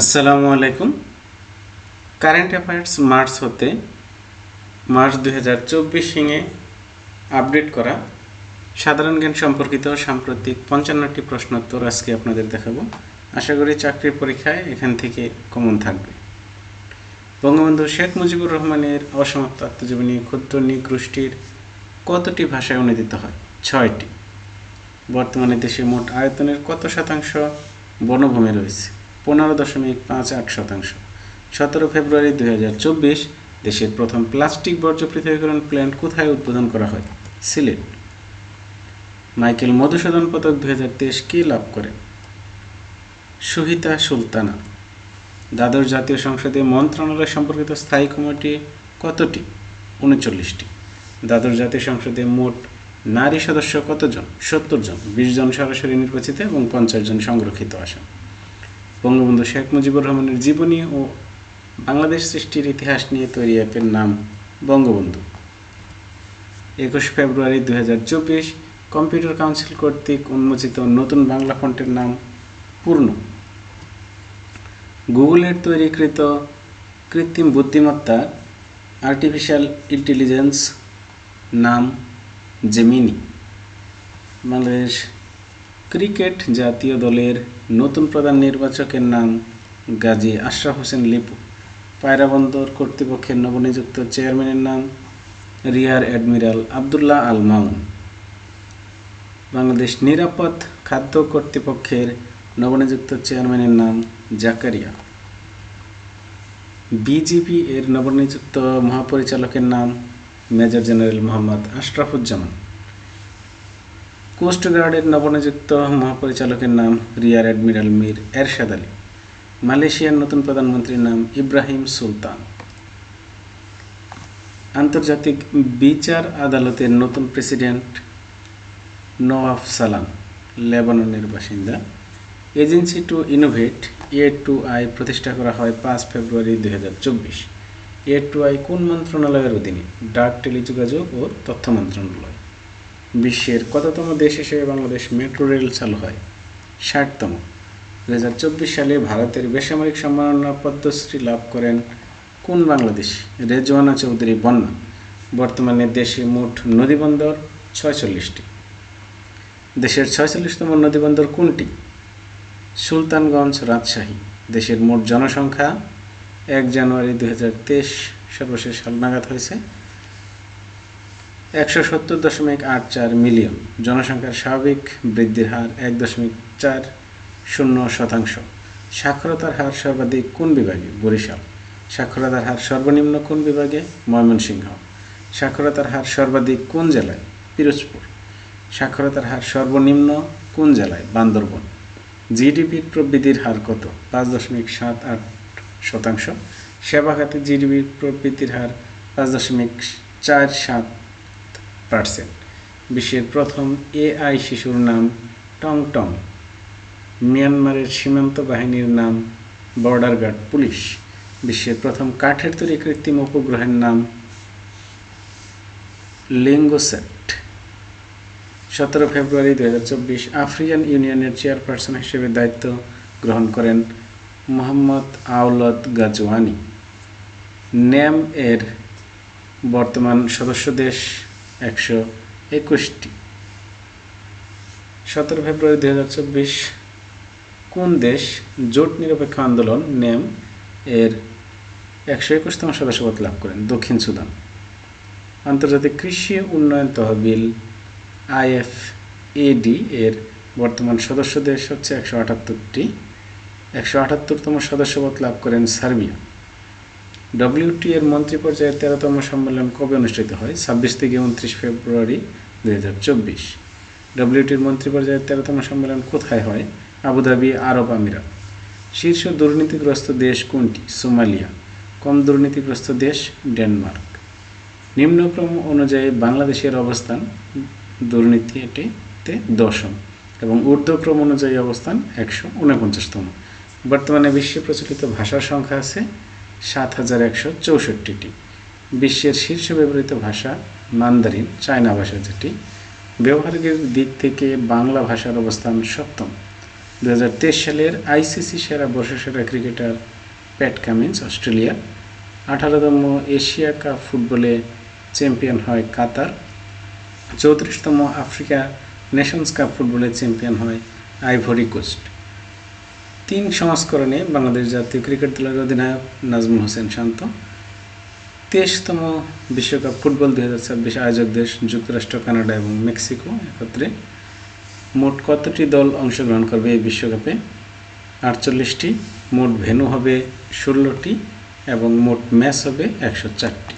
আসসালামু আলাইকুম। Current affairs March হতে মার্চ দুই হাজার চব্বিশ আপডেট করা সাধারণ জ্ঞান সম্পর্কিত সাম্প্রতিক পঞ্চান্নটি প্রশ্নোত্তর আজকে আপনাদের দেখাবো। আশা করি চাকরির পরীক্ষায় এখান থেকে কমন থাকবে। বঙ্গবন্ধু শেখ মুজিবুর রহমানের অসমাপ্ত আত্মজীবনী ক্ষুদ্র নিগোষ্ঠীর কতটি ভাষায় অনুদিত হয়? ছয়টি। বর্তমানে দেশে মোট আয়তনের কত শতাংশ বনভূমি রয়েছে? পনেরো দশমিক পাঁচ আট শতাংশ। সতেরো ফেব্রুয়ারি দুই চব্বিশ, দেশের প্রথম প্লাস্টিক বর্জ্য পৃথকীকরণ প্ল্যান্ট কোথায় উদ্বোধন করা হয়? সিলেট। মাইকেল মধুসূদন পদক দুই হাজার তেইশ কে লাভ করেন সুহিতা সুলতানা। দ্বাদশ জাতীয় সংসদে মন্ত্রণালয় সম্পর্কিত স্থায়ী কমিটি কতটি? উনচল্লিশটি। দ্বাদশ জাতীয় সংসদে মোট নারী সদস্য কতজন? সত্তর জন বিশ জন সরাসরি নির্বাচিত এবং পঞ্চাশ জন সংরক্ষিত আসন। বঙ্গবন্ধু শেখ মুজিবুর রহমানের জীবনী ও বাংলাদেশ সৃষ্টির ইতিহাস নিয়ে তৈরি অ্যাপের নাম বঙ্গবন্ধু। একুশ ফেব্রুয়ারি দু হাজার চব্বিশ, কম্পিউটার কাউন্সিল কর্তৃক উন্মোচিত নতুন বাংলা ফন্টের নাম পূর্ণ। গুগলের তৈরিকৃত কৃত্রিম বুদ্ধিমত্তা আর্টিফিশিয়াল ইন্টেলিজেন্স নাম জেমিনি বাংলাদেশ ক্রিকেট জাতীয় দলের নতুন প্রধান নির্বাচকের নাম গাজী আশরাফ হোসেন লিপু। পায়রা বন্দর কর্তৃপক্ষের নবনিযুক্ত চেয়ারম্যানের নাম রিয়ার অ্যাডমিরাল আবদুল্লাহ আল মামুন বাংলাদেশ নিরাপদ খাদ্য কর্তৃপক্ষের নবনিযুক্ত চেয়ারম্যানের নাম জাকারিয়া। বিজিপি এর নবনিযুক্ত মহাপরিচালকের নাম মেজর জেনারেল মোহাম্মদ আশরাফুজ্জামান। কোস্টগার্ডের নবনিযুক্ত মহাপরিচালকের নাম রিয়ার অ্যাডমিরাল মীর এরশাদ আলী। মালয়েশিয়ার নতুন প্রধানমন্ত্রীর নাম ইব্রাহিম সুলতান। আন্তর্জাতিক বিচার আদালতের নতুন প্রেসিডেন্ট নওয়াফ সালাম, লেবাননের বাসিন্দা। Agency to innovate, A two I প্রতিষ্ঠা করা হয় পাঁচ ফেব্রুয়ারি দুই হাজার চব্বিশ। এ টু আই কোন মন্ত্রণালয়ের অধীনে? ডাক টেলিযোগাযোগ ও তথ্য মন্ত্রণালয়। বিশ্বের কততম দেশ হিসেবে বাংলাদেশ মেট্রো রেল চালু হয়? ষাটতম। দু হাজার চব্বিশ সালে ভারতের বেসামরিক সম্মাননা পদ্মশ্রী লাভ করেন কোন বাংলাদেশ? রেজওয়ানা চৌধুরী বন্যা। বর্তমানে দেশে মোট নদীবন্দর ছয়চল্লিশটি। দেশের ছয়চল্লিশতম নদীবন্দর কোনটি? সুলতানগঞ্জ রাজশাহী। দেশের মোট জনসংখ্যা এক জানুয়ারি দু হাজার তেইশ সর্বশেষ হালনাগাদ হয়েছে একশো সত্তর দশমিক আট চার মিলিয়ন। জনসংখ্যার স্বাভাবিক বৃদ্ধির হার এক দশমিক চার শূন্য শতাংশ। সাক্ষরতার হার সর্বাধিক কোন বিভাগে? বরিশাল। সাক্ষরতার হার সর্বনিম্ন কোন বিভাগে? ময়মনসিংহ। সাক্ষরতার হার সর্বাধিক কোন জেলায়? পিরোজপুর। সাক্ষরতার হার সর্বনিম্ন কোন জেলায়? বান্দরবন। জিডিপির প্রবৃদ্ধির হার কত? পাঁচ দশমিক সাত আট শতাংশ। সেবা খাতে জিডিপির প্রবৃদ্ধির হার পাঁচ দশমিক চার সাত পার্সেন্ট। বিশ্বের প্রথম এআই শিশুর নাম টং টং। মিয়ানমারের সীমান্ত বাহিনীর নাম বর্ডার গার্ড পুলিশ। বিশ্বের প্রথম কাঠের তৈরি কৃত্রিম উপগ্রহের নাম লিঙ্গোসেট। সতেরো ফেব্রুয়ারি দু হাজার চব্বিশ আফ্রিকান ইউনিয়নের চেয়ারপারসন হিসেবে দায়িত্ব গ্রহণ করেন মোহাম্মদ আওলত গাজওয়ানি। ন্যাম এর বর্তমান সদস্য দেশ একশো একুশটি। সতেরো ফেব্রুয়ারি দু হাজার চব্বিশ, কোন দেশ জোট নিরপেক্ষ আন্দোলন, নেম, এর একশো একুশতম সদস্যপদ লাভ করেন? দক্ষিণ সুদান। আন্তর্জাতিক কৃষি উন্নয়ন তহবিল আইএফ এডি এর বর্তমান সদস্য দেশ হচ্ছে একশো আটাত্তরটি। একশো আটাত্তরতম সদস্যপদ লাভ করেন সার্বিয়া। ডব্লিউটি এর মন্ত্রী পর্যায়ের তেরোতম সম্মেলন কবে অনুষ্ঠিত হয়? ছাব্বিশ থেকে উনত্রিশ ফেব্রুয়ারি দুই হাজার চব্বিশ। ডব্লিউটির মন্ত্রী পর্যায়ের তেরোতম সম্মেলন কোথায় হয়? আবুধাবি, আরব আমিরাত। শীর্ষ দুর্নীতিগ্রস্ত দেশ কোনটি? সোমালিয়া। কম দুর্নীতিগ্রস্ত দেশ ডেনমার্ক। নিম্নক্রম অনুযায়ী বাংলাদেশের অবস্থান দুর্নীতি এটিতে দশম এবং ঊর্ধ্বক্রম অনুযায়ী অবস্থান একশো উনপঞ্চাশতম। বর্তমানে বিশ্বে প্রচলিত ভাষার সংখ্যা আছে সাত হাজার একশো চৌষট্টিটি। বিশ্বের শীর্ষ ব্যবহৃত ভাষা মান্দারিন, চায়না ভাষা যেটি। ব্যবহারিকের দিক থেকে বাংলা ভাষার অবস্থান সপ্তম। দু হাজার তেইশ সালের আইসিসি সেরা বর্ষসেরা ক্রিকেটার প্যাট কামিন্স, অস্ট্রেলিয়া। আঠারোতম এশিয়া কাপ ফুটবলে চ্যাম্পিয়ন হয় কাতার। চৌত্রিশতম আফ্রিকা নেশনস কাপ ফুটবলে চ্যাম্পিয়ন হয় আইভরি কোস্ট। তিন সংস্করণে বাংলাদেশ জাতীয় ক্রিকেট দলের অধিনায়ক নাজমুল হোসেন শান্ত, তেইশতম বিশ্বকাপ ফুটবল দুই হাজার ছাব্বিশ আয়োজক দেশ যুক্তরাষ্ট্র, কানাডা এবং মেক্সিকো একত্রে। মোট কতটি দল অংশগ্রহণ করবে এই বিশ্বকাপে? আটচল্লিশটি। মোট ভেন্যু হবে ষোলোটি এবং মোট ম্যাচ হবে একশো চারটি।